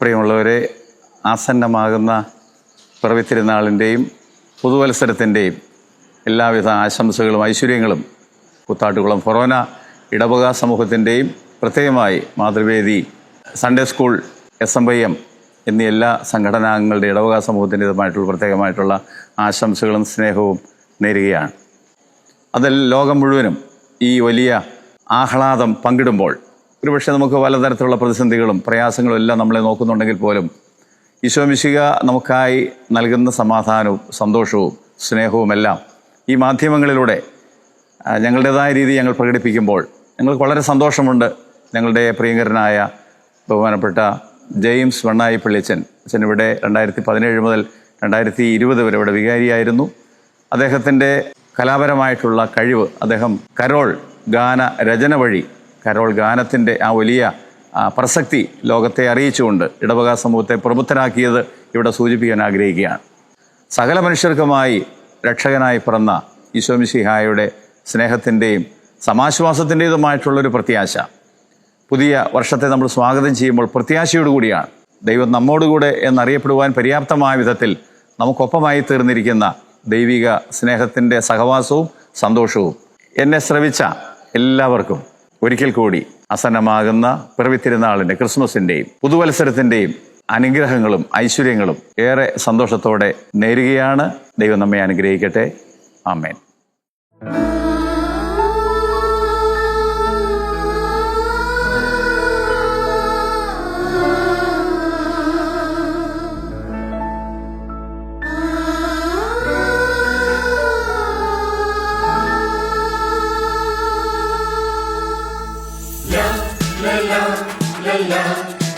പ്രിയമുള്ളവരെ ആസന്നമാകുന്ന പിറവിത്തിരുന്നാളിന്റെയും പുതുവത്സരത്തിന്റെയും എല്ലാവിധ ആശംസകളും ഐശ്വര്യങ്ങളും കുത്താട്ടുകുളം ഫൊറോന ഇടവക സമൂഹത്തിന്റെയും പ്രത്യേകമായി Mathruvedi Sunday school S M Y M എന്നീ എല്ലാ സംഘടനാംഗങ്ങളുടെ ഇടവക സമൂഹത്തിന്റേതുമായിട്ടുള്ള പ്രത്യേകമായിട്ടുള്ള ആശംസകളും സ്നേഹവും നേരുകയാണ്. അതിൽ ലോകം മുഴുവനും ഈ വലിയ ആഹ്ലാദം പങ്കിടുമ്പോൾ ഒരുപക്ഷെ നമുക്ക് പലതരത്തിലുള്ള പ്രതിസന്ധികളും പ്രയാസങ്ങളും എല്ലാം നമ്മളെ നോക്കുന്നുണ്ടെങ്കിൽ പോലും ഈശോമിശിക നമുക്കായി നൽകുന്ന സമാധാനവും സന്തോഷവും സ്നേഹവും എല്ലാം ഈ മാധ്യമങ്ങളിലൂടെ ഞങ്ങളുടേതായ രീതി ഞങ്ങൾ പ്രകടിപ്പിക്കുമ്പോൾ ഞങ്ങൾക്ക് വളരെ സന്തോഷമുണ്ട്. ഞങ്ങളുടെ പ്രിയങ്കരനായ ബഹുമാനപ്പെട്ട ജെയിംസ് വണ്ണായി പള്ളിച്ചൻ അച്ഛൻ ഇവിടെ രണ്ടായിരത്തി പതിനേഴ് മുതൽ രണ്ടായിരത്തി ഇരുപത് വരെ ഇവിടെ വികാരിയായിരുന്നു. അദ്ദേഹത്തിന്റെ കലാപരമായിട്ടുള്ള കഴിവ് അദ്ദേഹം കരോൾ ഗാന രചന വഴി കരോൾ ഗാനത്തിന്റെ ആ വലിയ പ്രസക്തി ലോകത്തെ അറിയിച്ചുകൊണ്ട് ഇടവക സമൂഹത്തെ പ്രബുദ്ധരാക്കിയത് ഇവിടെ സൂചിപ്പിക്കാൻ ആഗ്രഹിക്കുകയാണ്. സകല മനുഷ്യർക്കുമായി രക്ഷകനായി പിറന്ന ഈശോമിശിഹായുടെ സ്നേഹത്തിന്റെയും സമാശ്വാസത്തിന്റെതുമായിട്ടുള്ളൊരു പ്രത്യാശ. പുതിയ വർഷത്തെ നമ്മൾ സ്വാഗതം ചെയ്യുമ്പോൾ പ്രത്യാശയോടുകൂടിയാണ് ദൈവം നമ്മോടുകൂടെ എന്നറിയപ്പെടുവാൻ പര്യാപ്തമായ വിധത്തിൽ നമുക്കൊപ്പമായി തീർന്നിരിക്കുന്ന ദൈവിക സ്നേഹത്തിന്റെ സഹവാസവും സന്തോഷവും എന്നെ ശ്രവിച്ച എല്ലാവർക്കും ഒരിക്കൽ കൂടി അസന്നമാകുന്ന പിറവി തിരുനാളിന്റെ ക്രിസ്മസിന്റെയും പുതുവത്സരത്തിന്റെയും അനുഗ്രഹങ്ങളും ഐശ്വര്യങ്ങളും ഏറെ സന്തോഷത്തോടെ നേരുകയാണ്. ദൈവം നമ്മെ അനുഗ്രഹിക്കട്ടെ. ആമേൻ.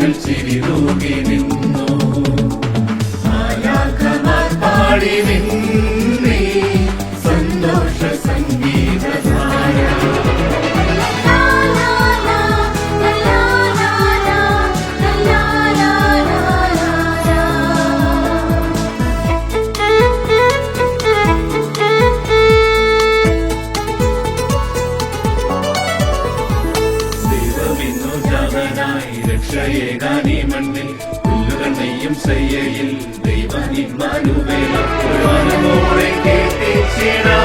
Apple TV. ജാതനായി രക്ഷയേകാനീ മണ്ണിൽ പുല്ലുകൾ നെയ്യും സയ്യയിൽ ദൈവനിന്മാനുവേല പ്രധാനമോടെ കേട്ടിച്ചിടാ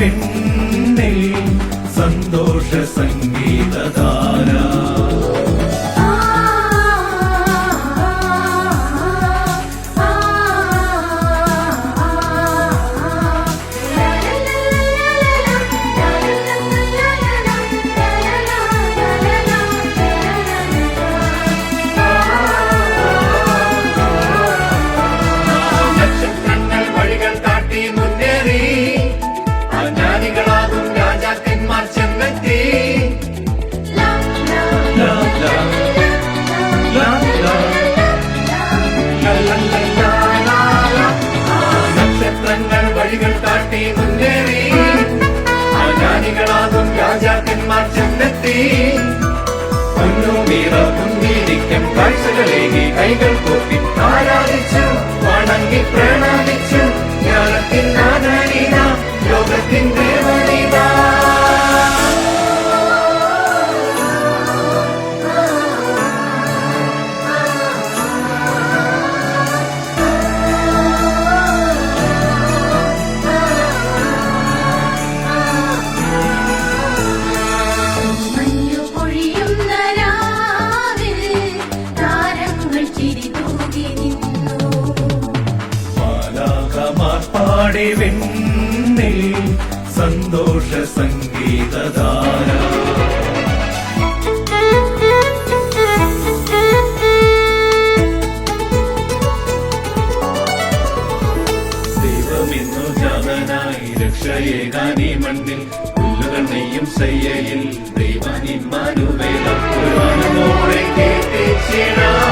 വെണ്ണിൽ സന്തോഷ കാട്ടി മുന്നേറി. അജ്ഞാനികളാകും രാജാക്കന്മാർ ചെന്നെത്തി. പൊന്നുമീറ പുന്തിരിക്കം കാഴ്ചകളേകി കൈകൾ കൂപ്പി ആരാധിച്ചു. പാടി വെണ്ണിൽ സന്തോഷ സംഗീതധാര. ദൈവമെന്നു ജാതനായി രക്ഷയേകാനി മണ്ണിൽ പുല്ലുകൾ ശയ്യയിൽ സയ്യയിൽ ദൈവനിന്മാനുവേല പുരാണമോടെ കേട്ടിച്ചിടാം